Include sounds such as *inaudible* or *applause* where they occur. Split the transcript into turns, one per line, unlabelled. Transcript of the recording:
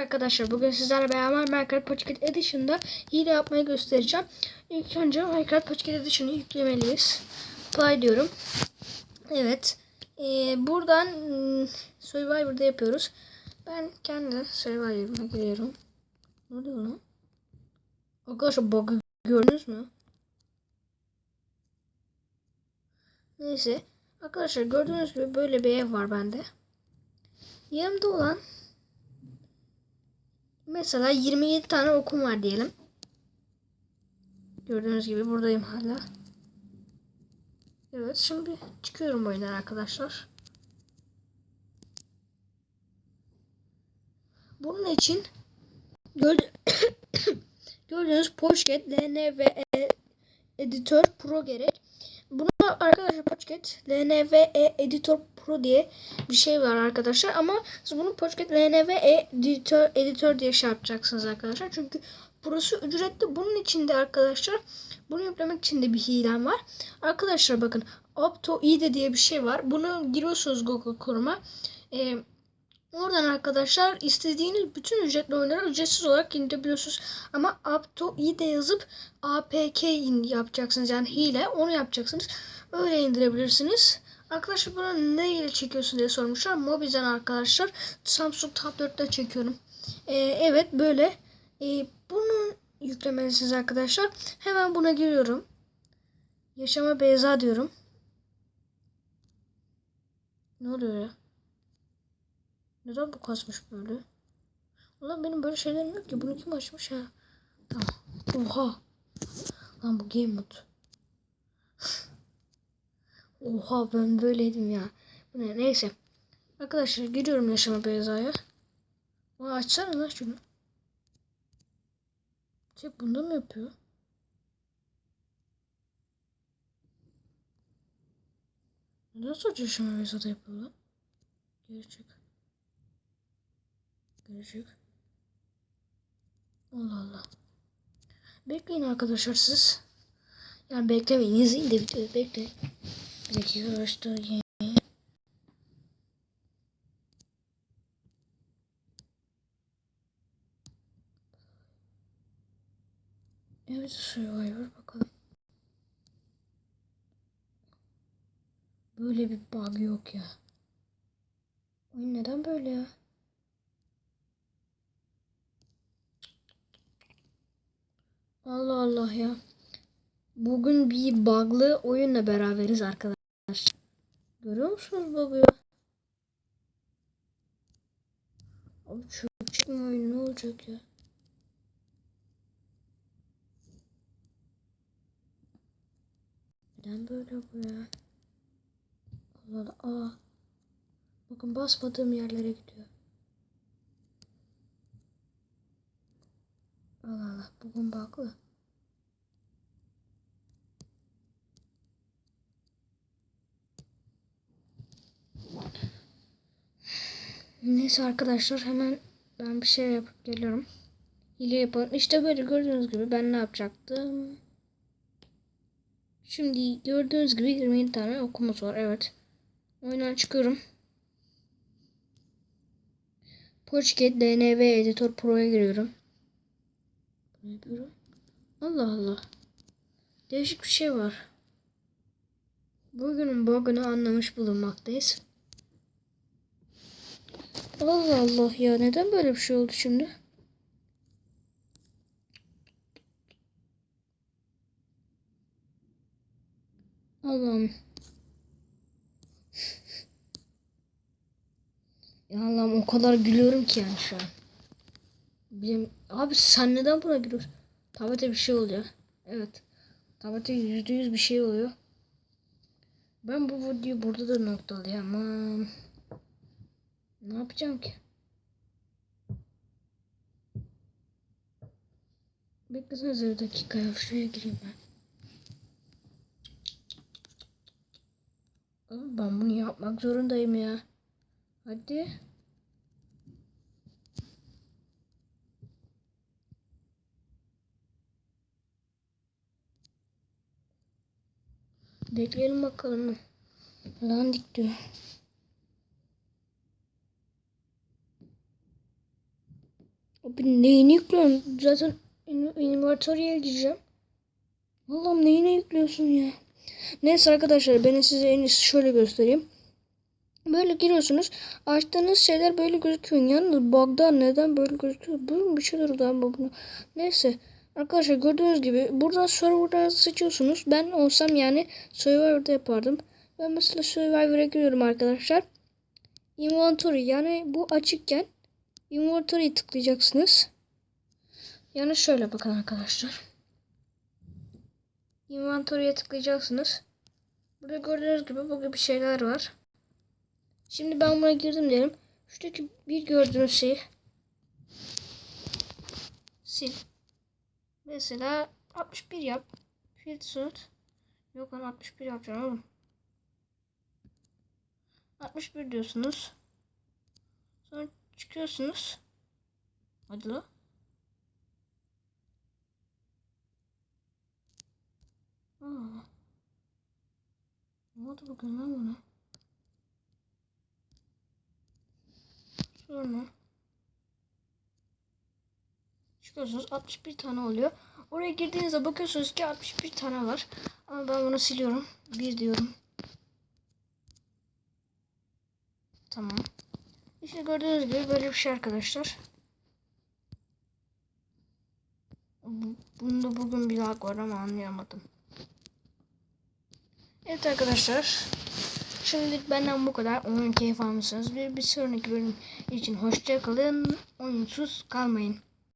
Arkadaşlar bugün sizlerle beraber Minecraft Pocket Edition'da hile yapmayı göstereceğim. İlk önce Minecraft Pocket Edition'ı yüklemeliyiz. Play diyorum. Evet. Ee, buradan hmm, Survivor'da yapıyoruz. Ben kendi Survivor'ıma giriyorum. Ne oluyor lan? Arkadaşlar bug'ı gördünüz mü? Neyse. Arkadaşlar gördüğünüz gibi böyle bir ev var bende. Yanımda olan Mesela 27 tane okum var diyelim. Gördüğünüz gibi buradayım hala. Evet şimdi çıkıyorum oyundan arkadaşlar. Bunun için gördü- *coughs* gördüğünüz Pocket LNVE Editor Pro gerek. Bunu arkadaşlar Pocket LNVE Editor Pro diye bir şey var arkadaşlar ama siz bunu Pocket LNVE Editor, Editor diye şey yapacaksınız arkadaşlar. Çünkü burası ücretli. Bunun içinde arkadaşlar bunu yüklemek için de bir hilem var. Arkadaşlar bakın Opto IDE diye bir şey var. Bunu giriyorsunuz Google Chrome'a. Ee, Oradan arkadaşlar istediğiniz bütün ücretli oyunları ücretsiz olarak indirebiliyorsunuz. Ama up to de yazıp apk yapacaksınız. Yani hile onu yapacaksınız. Öyle indirebilirsiniz. Arkadaşlar bana ne ile çekiyorsun diye sormuşlar. Mobizen arkadaşlar. Samsung Tab 4'te çekiyorum. Ee, evet böyle. Ee, bunu yüklemelisiniz arkadaşlar. Hemen buna giriyorum. Yaşama Beyza diyorum. Ne oluyor ya? Neden bu kasmış böyle? Ulan benim böyle şeylerim yok ki. Bunu kim açmış ha? Tamam. Oha. Lan bu game mode. Oha ben böyleydim ya. Neyse. Arkadaşlar giriyorum yaşama Beyza'ya. Aa açsana lan şunu. Tek bunda mı yapıyor? Neden sadece yaşama Beyza'da yapıyor lan? Geri çık. Görecek. Allah Allah. Bekleyin arkadaşlar siz. Yani beklemeyin. İzleyin de videoyu bekleyin. Bir dakika arkadaşlar. Evet Survivor bakalım. Böyle bir bug yok ya. Oyun neden böyle ya? Allah Allah ya. Bugün bir bug'lı oyunla beraberiz arkadaşlar. Görüyor musunuz bug'ı? Abi çok çıkma oyun ne olacak ya? Neden böyle bu ya? Allah Allah. Aa. Bakın basmadığım yerlere gidiyor. Allah Allah bugün baklı. Neyse arkadaşlar hemen ben bir şey yapıp geliyorum. Hile yapalım. İşte böyle gördüğünüz gibi ben ne yapacaktım? Şimdi gördüğünüz gibi 27 tane okumuz var. Evet. Oyundan çıkıyorum. Pocket DNV Editor Pro'ya giriyorum. Allah Allah. Değişik bir şey var. Bugünün bug'ını anlamış bulunmaktayız. Allah Allah ya neden böyle bir şey oldu şimdi? Allah'ım. Ya Allah'ım o kadar gülüyorum ki yani şu an. Benim, abi sen neden buna giriyorsun? Tablete bir şey oluyor. Evet. Tablete yüzde yüz bir şey oluyor. Ben bu videoyu burada da noktalayamam. Ne yapacağım ki? Beklesenize bir dakika ya. Şuraya gireyim ben. Abi ben bunu yapmak zorundayım ya. Hadi. Bekleyelim bakalım. Landik diyor. Neyini yüklüyorsun? Zaten in- inventory'e gireceğim. Allah'ım neyine yüklüyorsun ya? Neyse arkadaşlar ben size en iyisi şöyle göstereyim. Böyle giriyorsunuz. Açtığınız şeyler böyle gözüküyor. Yalnız bug'da neden böyle gözüküyor? Bu bir şeyler daha bunu. Neyse. Arkadaşlar gördüğünüz gibi burada server'da seçiyorsunuz. Ben olsam yani Survivor'da yapardım. Ben mesela Survivor'a giriyorum arkadaşlar. Inventory yani bu açıkken Inventory'yi tıklayacaksınız. Yani şöyle bakın arkadaşlar. Inventory'ye tıklayacaksınız. Burada gördüğünüz gibi bu gibi şeyler var. Şimdi ben buna girdim diyelim. Şuradaki bir gördüğünüz şeyi sil. Mesela 61 yap. Field suit. Yok lan 61 yapacağım oğlum. 61 diyorsunuz. Sonra çıkıyorsunuz. Hadi la. Aa. Ne oldu bugün lan buna? Sonra çıkıyorsunuz 61 tane oluyor. Oraya girdiğinizde bakıyorsunuz ki 61 tane var. Ama ben bunu siliyorum. Bir diyorum. Tamam. İşte gördüğünüz gibi böyle bir şey arkadaşlar. Bu- Bunda bugün bir lag var ama anlayamadım. Evet arkadaşlar. Şimdilik benden bu kadar. Oyun keyif almışsınız. Bir, bir sonraki bölüm için hoşça kalın. Oyunsuz kalmayın.